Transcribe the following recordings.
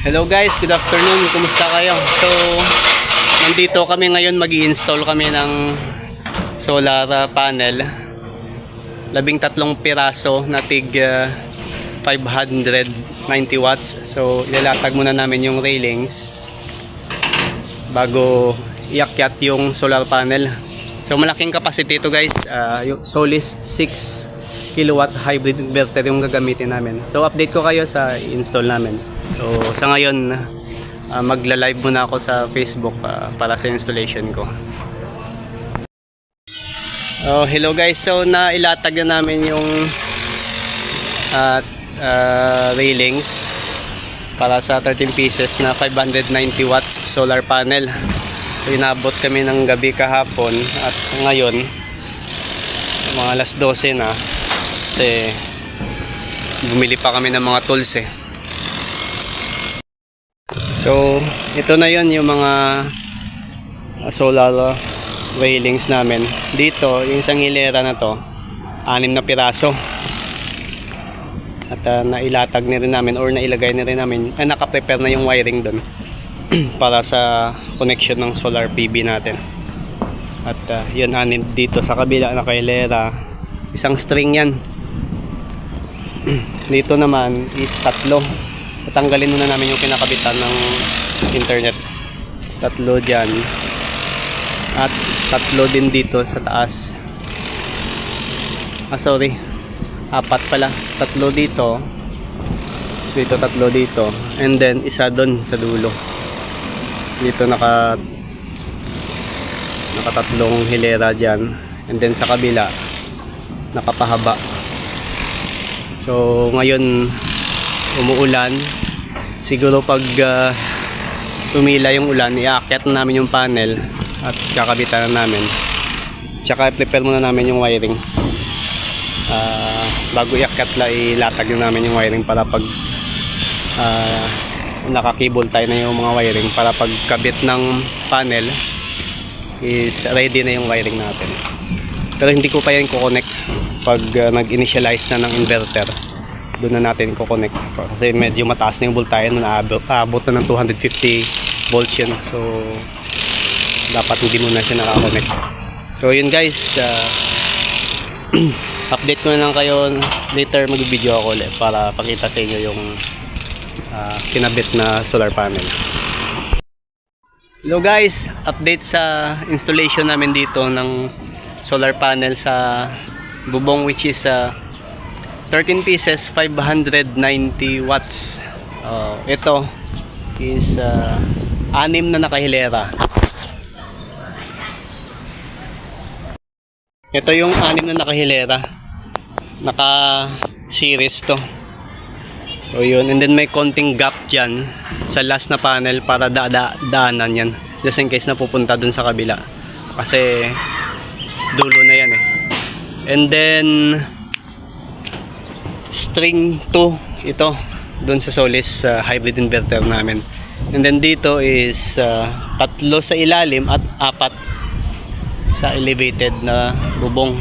Hello guys, good afternoon. Kumusta kayo? So, nandito kami ngayon mag install kami ng solar panel. Labing tatlong piraso na tig uh, 590 watts. So, ilalatag muna namin yung railings bago iakyat yung solar panel. So, malaking capacity ito guys. Uh, yung Solis 6 kilowatt hybrid inverter yung gagamitin namin. So, update ko kayo sa install namin. So, sa ngayon, uh, magla-live muna ako sa Facebook uh, para sa installation ko. Oh, hello guys. So, nailatag na namin yung uh, uh, railings para sa 13 pieces na 590 watts solar panel. So, inabot kami ng gabi kahapon at ngayon, mga alas 12 na kasi bumili pa kami ng mga tools eh. So, ito na yon yung mga solar railings namin. Dito, yung isang hilera na to, anim na piraso. At uh, nailatag na rin namin or nailagay na rin namin, ay nakaprepare na yung wiring doon para sa connection ng solar PV natin. At uh, yun, anim dito sa kabila na hilera. Isang string yan. dito naman is tatlo. Tatanggalin muna namin yung kinakabitan ng internet. Tatlo dyan. At tatlo din dito sa taas. Ah, sorry. Apat pala. Tatlo dito. Dito tatlo dito. And then isa doon sa dulo. Dito naka nakatatlong hilera dyan. And then sa kabila nakapahaba. So ngayon umuulan. Siguro pag uh, tumila yung ulan, iakyat na namin yung panel at kakabitan na namin. Tsaka prepare muna namin yung wiring. Ah, bago iakyat la ilatag na namin yung wiring para pag uh, nakakable tayo na yung mga wiring para pag kabit ng panel is ready na yung wiring natin. Pero hindi ko pa yan kukonect pag uh, nag-initialize na ng inverter doon na natin ko-connect. Kasi medyo mataas na yung voltahe na naabot aabot na ng 250 volts yun. So dapat hindi muna siya nakakonect so yun guys uh, update ko na lang kayo. Later mag-video ako ulit para pakita sa inyo yung uh, kinabit na solar panel. Hello guys update sa installation namin dito ng solar panel sa bubong which is uh, 13 pieces 590 watts. Uh, ito is uh, anim na nakahilera. Ito yung anim na nakahilera. Naka series to. So yun. And then may konting gap dyan sa last na panel para da da daanan yan. Just in case na pupunta dun sa kabila. Kasi dulo na yan eh. And then string 2 ito doon sa Solis uh, hybrid inverter namin. And then dito is uh, tatlo sa ilalim at apat sa elevated na bubong.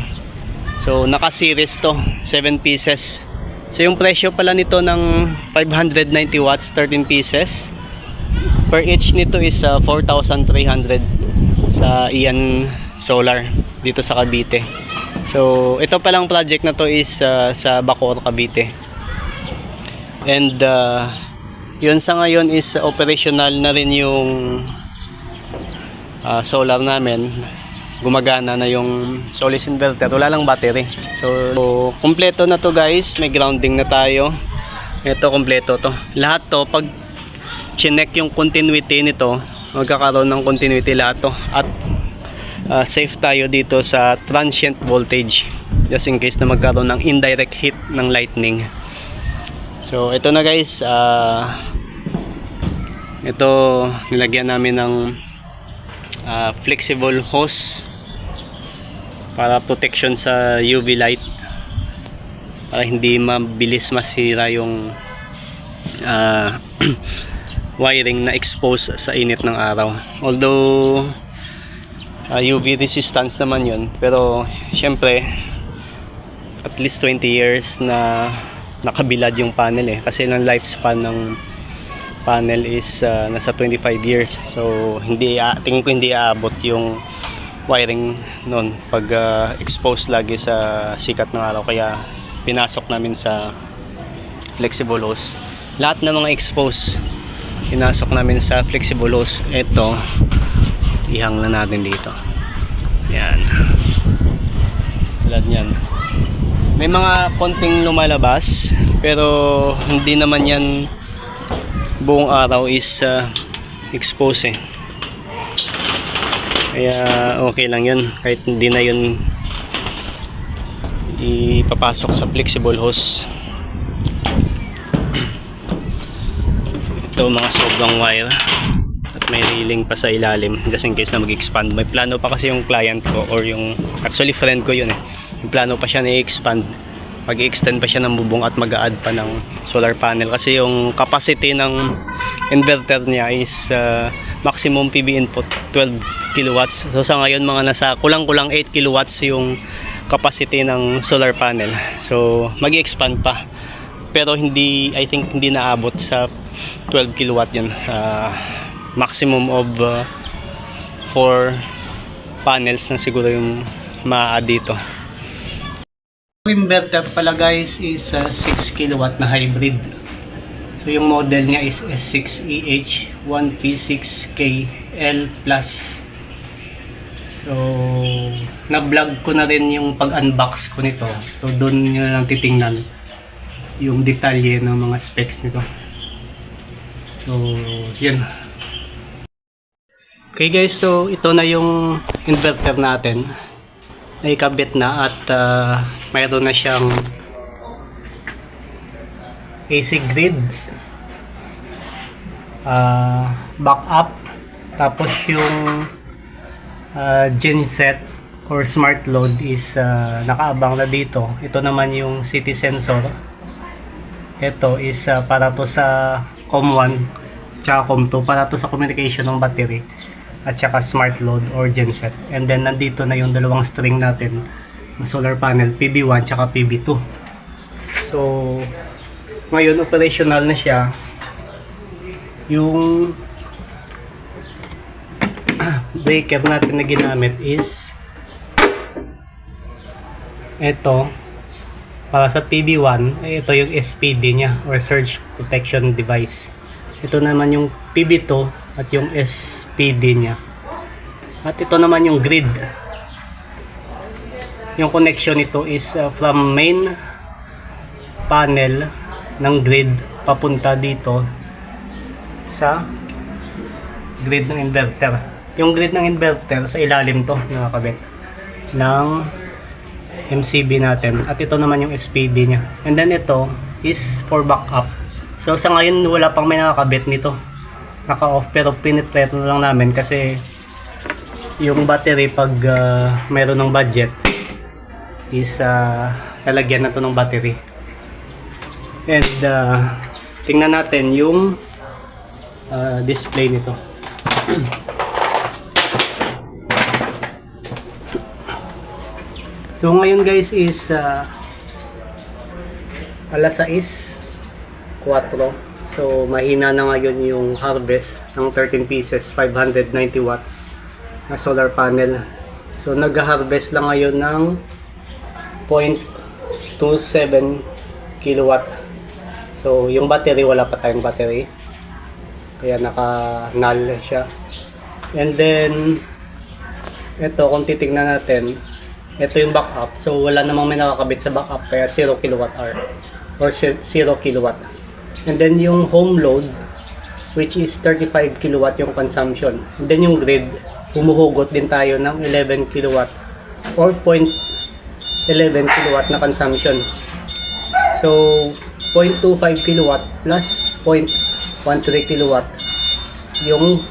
So naka series to 7 pieces. So yung presyo pala nito ng 590 watts 13 pieces. Per each nito is uh, 4,300 sa Ian Solar dito sa Cavite So, ito palang project na to is uh, sa Bacoor, Cavite. And uh, yun sa ngayon is operational na rin yung uh, solar namin. Gumagana na yung Solis inverter. Wala lang battery. So, so, kumpleto na to guys. May grounding na tayo. Ito, kumpleto to. Lahat to, pag chinek yung continuity nito, magkakaroon ng continuity lahat to. At uh, safe tayo dito sa transient voltage just in case na magkaroon ng indirect heat ng lightning. So ito na guys uh, ito nilagyan namin ng uh, flexible hose para protection sa UV light para hindi mabilis masira yung uh, wiring na expose sa init ng araw. Although uh, UV resistance naman yun pero syempre at least 20 years na nakabilad yung panel eh kasi ng lifespan ng panel is uh, nasa 25 years. So hindi a- tingin ko hindi aabot yung wiring noon pag uh, exposed lagi sa sikat ng araw kaya pinasok namin sa flexible hose. Lahat ng mga exposed pinasok namin sa flexible hose. Ito ihang na natin dito. Yan. Tulad niyan. May mga konting lumalabas pero hindi naman yan buong araw is uh, expose eh. Kaya okay lang yun kahit hindi na yun ipapasok sa flexible hose. Ito mga sobrang wire may railing pa sa ilalim just in case na mag-expand. May plano pa kasi yung client ko or yung actually friend ko yun eh. Yung plano pa siya na i-expand mag-extend pa siya ng bubong at mag-add pa ng solar panel. Kasi yung capacity ng inverter niya is uh, maximum PV input 12 kilowatts. So sa ngayon mga nasa kulang-kulang 8 kilowatts yung capacity ng solar panel. So mag-expand pa. Pero hindi I think hindi naabot sa 12 kilowatt yun. Uh, maximum of 4 panels na siguro yung ma-add dito inverter pala guys is uh, 6 kilowatt na hybrid. So yung model niya is E S6EH 1P6KL Plus. So na-vlog ko na rin yung pag-unbox ko nito. So doon nyo lang titingnan yung detalye ng mga specs nito. So yun. Okay guys, so ito na yung inverter natin. Naikabit na at uh, mayroon na siyang AC grid. Uh, backup. Tapos yung uh, genset or smart load is uh, nakaabang na dito. Ito naman yung city sensor. Ito is uh, para to sa COM1 tsaka COM2 para to sa communication ng battery at saka smart load or genset. And then nandito na yung dalawang string natin ng solar panel PB1 tsaka PB2. So ngayon operational na siya. Yung breaker natin na ginamit is ito para sa PB1 eh, ito yung SPD niya or surge protection device ito naman yung PB2 at yung SPD niya. At ito naman yung grid. Yung connection nito is uh, from main panel ng grid papunta dito sa grid ng inverter. Yung grid ng inverter sa ilalim to nakakabit ng MCB natin. At ito naman yung SPD niya. And then ito is for backup. So sa ngayon wala pang may nakakabit nito. Naka-off pero piniprep na lang namin kasi yung battery pag uh, mayroon ng budget is uh, lalagyan na to ng battery. And uh, tingnan natin yung uh, display nito. so ngayon guys is uh, alas 6 4. So, mahina na ngayon yung harvest ng 13 pieces, 590 watts na solar panel. So, nag-harvest lang ngayon ng 0.27 kilowatt. So, yung battery, wala pa tayong battery. Kaya naka-null siya. And then, ito, kung titignan natin, ito yung backup. So, wala namang may nakakabit sa backup, kaya 0 kilowatt hour or 0 kilowatt. And then yung home load, which is 35 kilowatt yung consumption. And then yung grid, humuhugot din tayo ng 11 kilowatt or 0.11 kilowatt na consumption. So, 0.25 kilowatt plus 0.13 kilowatt yung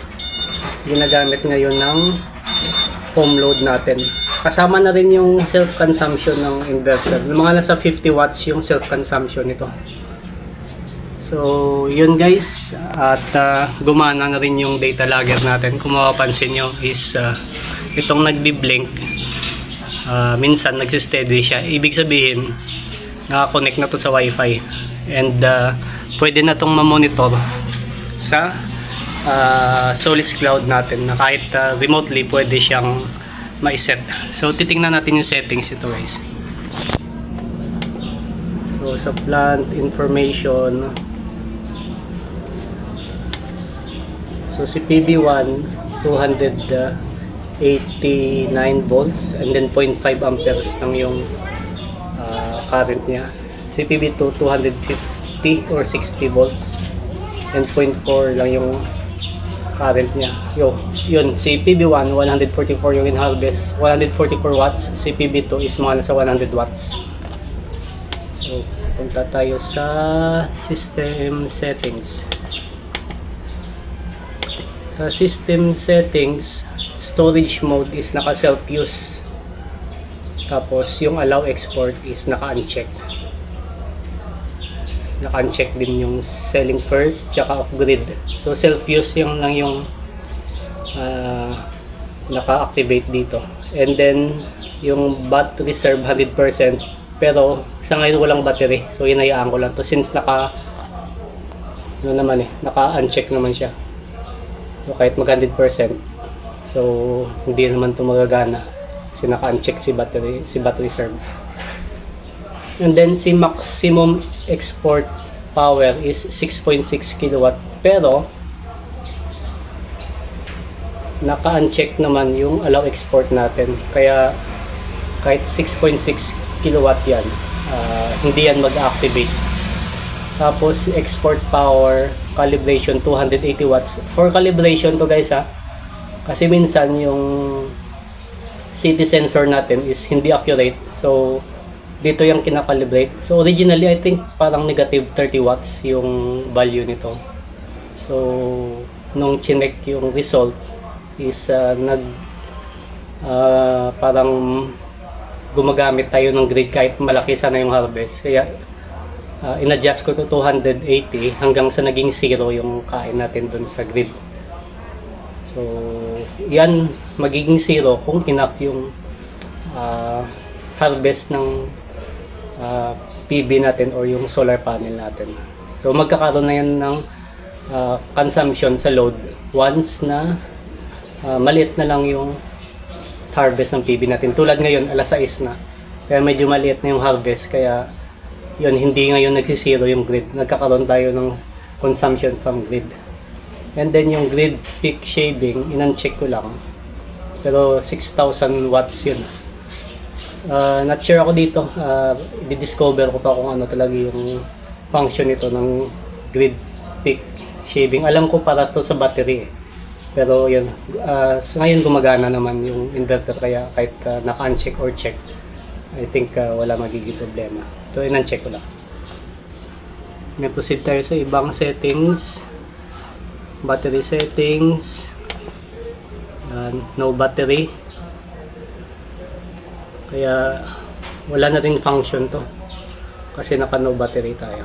ginagamit ngayon ng home load natin. Kasama na rin yung self-consumption ng inverter. Mga nasa 50 watts yung self-consumption nito. So, yun guys. At uh, gumana na rin yung data logger natin. Kung mapapansin nyo is uh, itong nagbi-blink. Uh, minsan nagsisteady siya. Ibig sabihin, nakakonect na to sa wifi. And uh, pwede na tong mamonitor sa ah, Solis Cloud natin na kahit ah, remotely pwede siyang ma-set. So titingnan natin yung settings ito guys. So sa plant information So si PB1 289 volts and then 0.5 amperes lang yung ah, current niya. Si PB2 250 or 60 volts and 0.4 lang yung current niya. Yo, yun, si PB1 144 yung in-harvest, 144 watts, si PB2 is mga nasa 100 watts. So, punta tayo sa system settings. Sa system settings, storage mode is naka self-use. Tapos yung allow export is naka-uncheck. Naka-uncheck din yung selling first tsaka off grid. So self-use yung lang yung ah, naka-activate dito. And then yung bat reserve 100% pero sa ngayon walang battery. So hinayaan ko lang to since naka ano naman eh, naka-uncheck naman siya. So kahit mag 100%, so hindi naman ito magagana kasi naka-uncheck si battery, si battery reserve. And then si maximum export power is 6.6 kilowatt pero naka-uncheck naman yung allow export natin. Kaya kahit 6.6 kilowatt yan, ah, hindi yan mag-activate. Tapos export power calibration 280 watts. For calibration to guys ha. Kasi minsan yung city sensor natin is hindi accurate. So dito yung kinakalibrate. So originally I think parang negative 30 watts yung value nito. So nung chinek yung result is uh, nag ah, parang gumagamit tayo ng grid kahit malaki sana yung harvest. Kaya uh, in-adjust ko to 280 hanggang sa naging zero yung kain natin dun sa grid. So, yan magiging zero kung enough yung uh, harvest ng uh, PV natin or yung solar panel natin. So, magkakaroon na yan ng uh, consumption sa load once na uh, maliit na lang yung harvest ng PV natin. Tulad ngayon, alas 6 na. Kaya medyo maliit na yung harvest. Kaya yun, hindi ngayon nagsisiro yung grid. Nagkakaroon tayo ng consumption from grid. And then yung grid peak shaving, inan-check ko lang. Pero 6,000 watts yun. Uh, not sure ako dito. Uh, di-discover ko pa kung ano talaga yung function nito ng grid peak shaving. Alam ko para to sa battery eh. Pero yun, uh, so ngayon gumagana naman yung inverter kaya kahit uh, naka-uncheck or check, I think uh, wala magiging problema. So, inan-check ko lang. May proceed tayo sa ibang settings. Battery settings. Yan, no battery. Kaya, wala na rin function to. Kasi naka no battery tayo.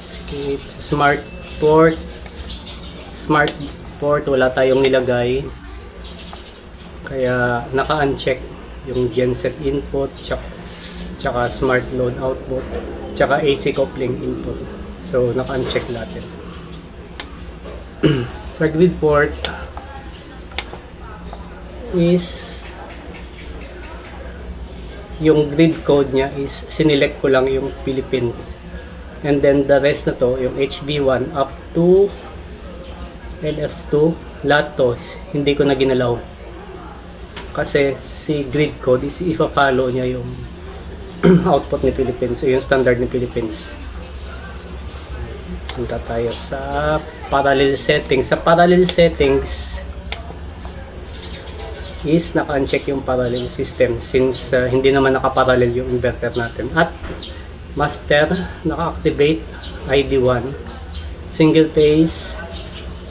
Skip. Smart port. Smart port, wala tayong nilagay. Kaya, naka-uncheck yung genset input, tsaka smart load output, tsaka AC coupling input. So, naka-uncheck natin. Sa grid port is yung grid code niya is sinelect ko lang yung Philippines. And then the rest na to, yung HB1 up to LF2, lahat to, hindi ko na ginalaw. Kasi si grid code is ifa-follow niya yung output ni Philippines, yung standard ni Philippines. Punta tayo sa parallel settings. Sa parallel settings is naka-uncheck yung parallel system since uh, hindi naman nakaparallel yung inverter natin. At master, naka-activate ID1 single phase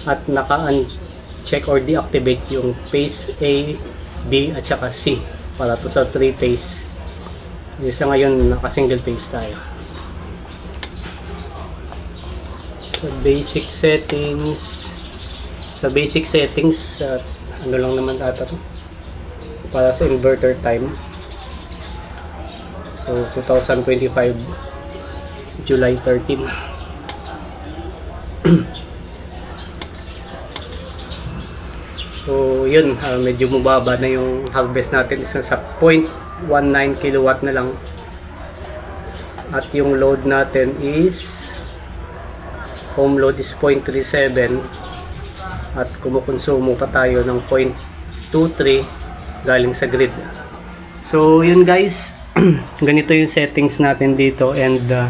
at naka-uncheck or deactivate yung phase A, B at saka C para to sa 3 phase. Isa ngayon naka-single phase tayo. Sa basic settings, sa basic settings, uh, ano lang naman ata to? Para sa inverter time. So, 2025, July 13. So, yun, ah, medyo mababa na yung harvest natin. Isa sa 0.19 kilowatt na lang. At yung load natin is home load is 0.37 at kumukonsumo pa tayo ng 0.23 galing sa grid. So, yun guys. Ganito yung settings natin dito and uh,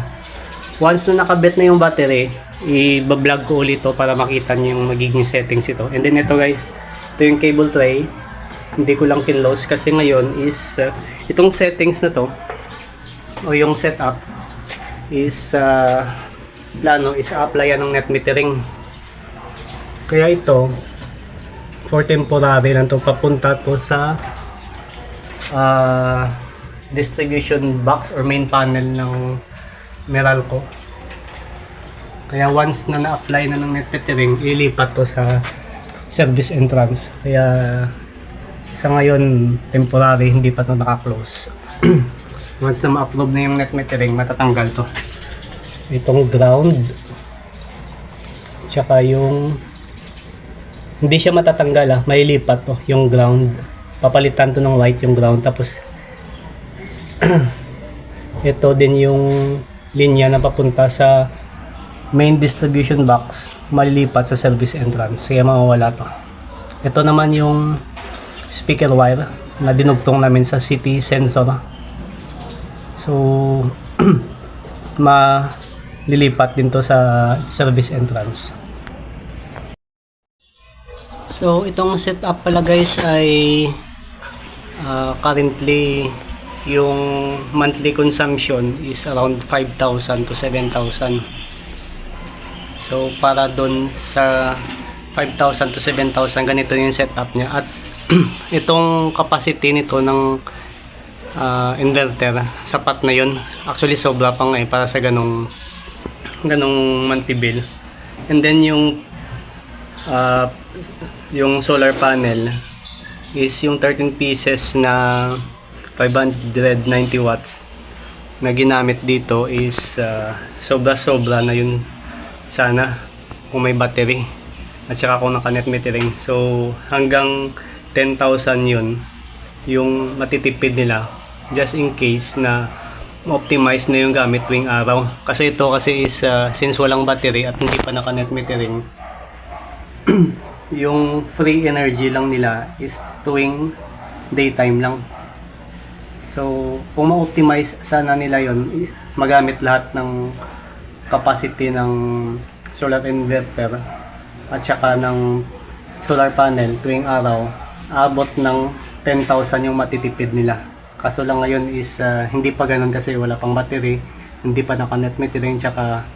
once na nakabit na yung battery, i-vlog ko ulit to para makita niyo yung magiging settings ito. And then ito guys, ito yung cable tray. Hindi ko lang kinlose kasi ngayon is uh, itong settings na to o yung setup is uh, plano is applyan ng net metering. Kaya ito for temporary lang to papunta to sa uh, distribution box or main panel ng Meralco. Kaya once na na-apply na ng net metering, ilipat to sa service entrance. Kaya sa ngayon, temporary, hindi pa to naka-close. once na ma-approve na yung net metering, matatanggal to. Itong ground, tsaka yung hindi siya matatanggal ah, may lipat to, yung ground. Papalitan to ng white yung ground, tapos ito din yung linya na papunta sa main distribution box malilipat sa service entrance. Kaya mawawala to. Ito naman yung speaker wire na dinugtong namin sa city sensor. So malilipat din to sa service entrance. So itong setup pala guys ay ah, currently yung monthly consumption is around 5,000 to 7,000 So para doon sa 5,000 to 7,000 ganito yung setup niya at itong capacity nito ng ah, inverter sapat na yun. Actually sobra pa nga eh para sa ganong ganong monthly bill. And then yung ah, yung solar panel is yung 13 pieces na 590 watts na ginamit dito is ah, sobra-sobra na yun sana kung may battery at saka kung naka net metering so hanggang 10,000 yun yung matitipid nila just in case na optimize na yung gamit tuwing araw. Kasi ito kasi is uh, since walang battery at hindi pa naka net metering yung free energy lang nila is tuwing daytime lang. So kung ma-optimize sana nila yon magamit lahat ng capacity ng solar inverter at saka ng solar panel tuwing araw abot ng 10,000 yung matitipid nila. Kaso lang ngayon is ah, hindi pa ganun kasi wala pang battery hindi pa naka net metering tsaka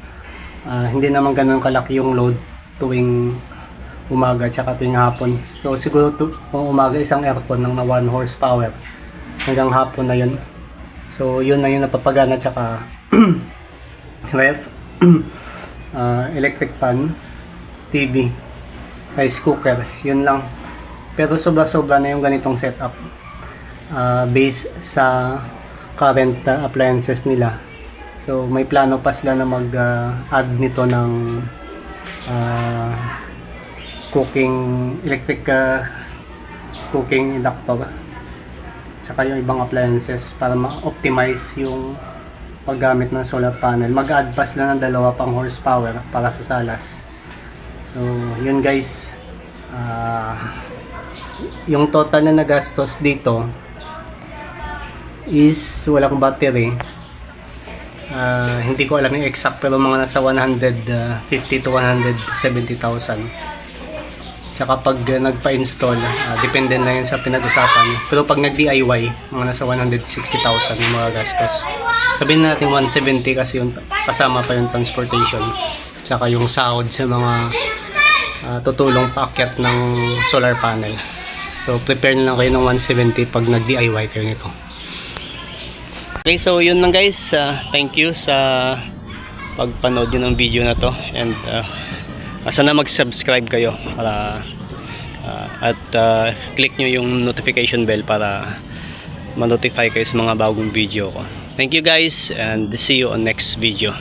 ah, hindi naman ganun kalaki yung load tuwing umaga tsaka tuwing hapon. So siguro tu- kung umaga isang aircon ng na 1 horsepower hanggang hapon na yun. So yun na yung napapagana tsaka ref, ah, electric fan, TV, rice cooker, yun lang. Pero sobra-sobra na yung ganitong setup ah, based sa current ah, appliances nila. So may plano pa sila na mag-add nito ng ah, cooking electric ah, cooking inductor tsaka yung ibang appliances para ma-optimize yung paggamit ng solar panel. Mag-add pa sila ng dalawa pang horsepower para sa salas. So, yun guys. Ah, yung total na nagastos dito is walang battery. Ah, hindi ko alam yung exact pero mga nasa 150 to 170,000. Tsaka pag uh, nagpa-install, ah, depende na yun sa pinag-usapan. Pero pag nag-DIY, mga nasa 160,000 yung mga gastos. Sabihin natin 170 kasi yung kasama pa yung transportation. Tsaka yung sahod sa mga ah, tutulong paakyat ng solar panel. So prepare na lang kayo ng 170 pag nag-DIY kayo nito. Okay, so yun lang guys. Ah, thank you sa pagpanood nyo ng video na to. And uh, sana mag-subscribe kayo para ah, at ah, click nyo yung notification bell para ma-notify kayo sa mga bagong video ko. Thank you guys and see you on next video.